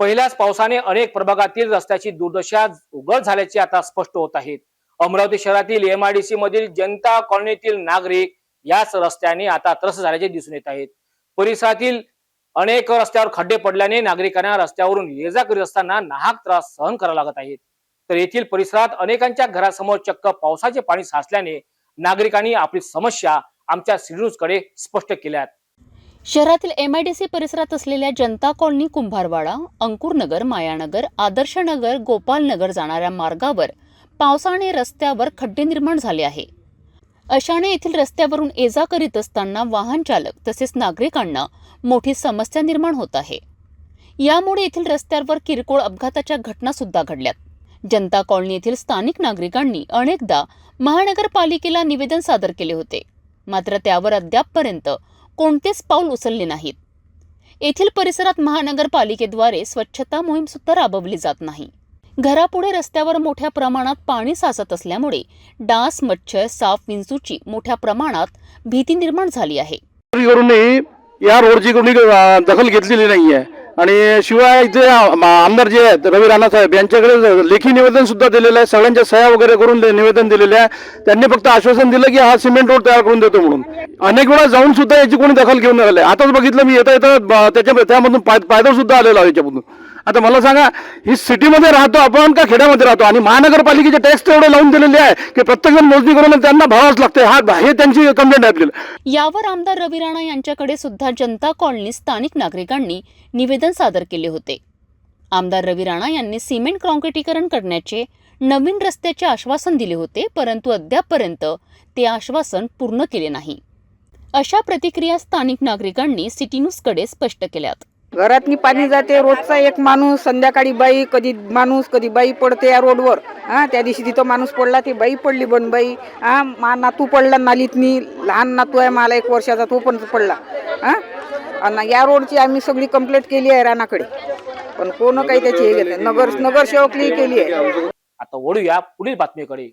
पहिल्याच पावसाने अनेक प्रभागातील रस्त्याची दुर्दशा उघड झाल्याचे आता स्पष्ट होत आहेत. अमरावती शहरातील एमआयडीसी मधील जनता कॉलनीतील नागरिक याच रस्त्याने आता त्रस्त झाल्याचे दिसून येत आहेत. परिसरातील अनेक रस्त्यावर खड्डे पडल्याने नागरिकांना रस्त्यावरून ये जा करीत असताना नाहक त्रास सहन करावा लागत आहेत तर येथील परिसरात अनेकांच्या घरासमोर चक्क पावसाचे पाणी साचल्याने नागरिकांनी आपली समस्या आमच्या सिडूजकडे स्पष्ट केल्यात. शहरातील एम आय डी सी परिसरात असलेल्या जनता कॉलनी कुंभारवाडा अंकुरनगर मायानगर आदर्शनगर गोपालनगर जाणाऱ्या मार्गावर पावसाने रस्त्यावर खड्डे निर्माण झाले आहे. अशाने येथील रस्त्यावरून ये जा करीत असताना वाहन चालक तसेच नागरिकांना मोठी समस्या निर्माण होत आहे. यामुळे येथील रस्त्यावर किरकोळ अपघाताच्या घटना सुद्धा घडल्यात. जनता कॉलनी येथील स्थानिक नागरिकांनी अनेकदा महानगरपालिकेला निवेदन सादर केले होते. मात्र त्यावर अद्यापपर्यंत कोणतेच पाऊल उचलले नाहीत. येथील परिसरात महानगरपालिकेद्वारे स्वच्छता मोहीम सुद्धा राबवली जात नाही. घरापुढे रस्त्यावर मोठ्या प्रमाणात पाणी साचत असल्यामुळे डास मच्छर साफ विंचूची मोठ्या प्रमाणात भीती निर्माण झाली आहे. या रोडची कोणी दखल घेतलेली नाही आहे आणि शिवाय इथे आमदार जे आहेत रवी राणा साहेब यांच्याकडे लेखी निवेदन सुद्धा दिलेलं आहे. सगळ्यांच्या सह्या वगैरे करून निवेदन दिलेले आहे. त्यांनी फक्त आश्वासन दिलं की हा सिमेंट रोड तयार करून देतो म्हणून. अनेक वेळा जाऊन सुद्धा याची कोणी दखल घेऊन आले आताच बघितलं मी येता येता त्याच्या त्यामधून फायदा पायदळ सुद्धा आलेला आहे याच्यामधून. आता मला सांगा ही सिटीमध्ये राहतो आपण का खेड्यामध्ये राहतो? आणि महानगरपालिकेचे टॅक्स तेवढे लावून दिलेले आहे की प्रत्येक जण मोजणी करून त्यांना भावाच लागते. हा हे त्यांची कंप्लेंट आहे आपल्याला. यावर आमदार रवी राणा यांच्याकडे सुद्धा जनता कॉलनी स्थानिक नागरिकांनी निवेदन सादर केले होते. आमदार रवी राणा यांनी सिमेंट काँक्रिटीकरण करण्याचे नवीन रस्त्याचे आश्वासन दिले होते परंतु अद्यापपर्यंत ते आश्वासन पूर्ण केले नाही. अशा प्रतिक्रिया स्थानिक नागरिकांनी सिटी न्यूजकडे स्पष्ट केल्यात. घरातनी पाणी जाते रोजचा एक माणूस संध्याकाळी बाई कधी माणूस कधी बाई पडते या रोडवर. हा त्या दिवशी तिथं माणूस पडला ती बाई पडली बन बाई. हा मा नातू पडला नालीतनी लहान नातू आहे मला एक वर्षाचा तो पण पडला. हा आणि या रोडची आम्ही सगळी कंप्लेंट केली आहे रानाकडे. पण कोण काही त्याची हे घेत नगर नगरसेवकली केली आहे. आता वळूया पुढील बातमीकडे.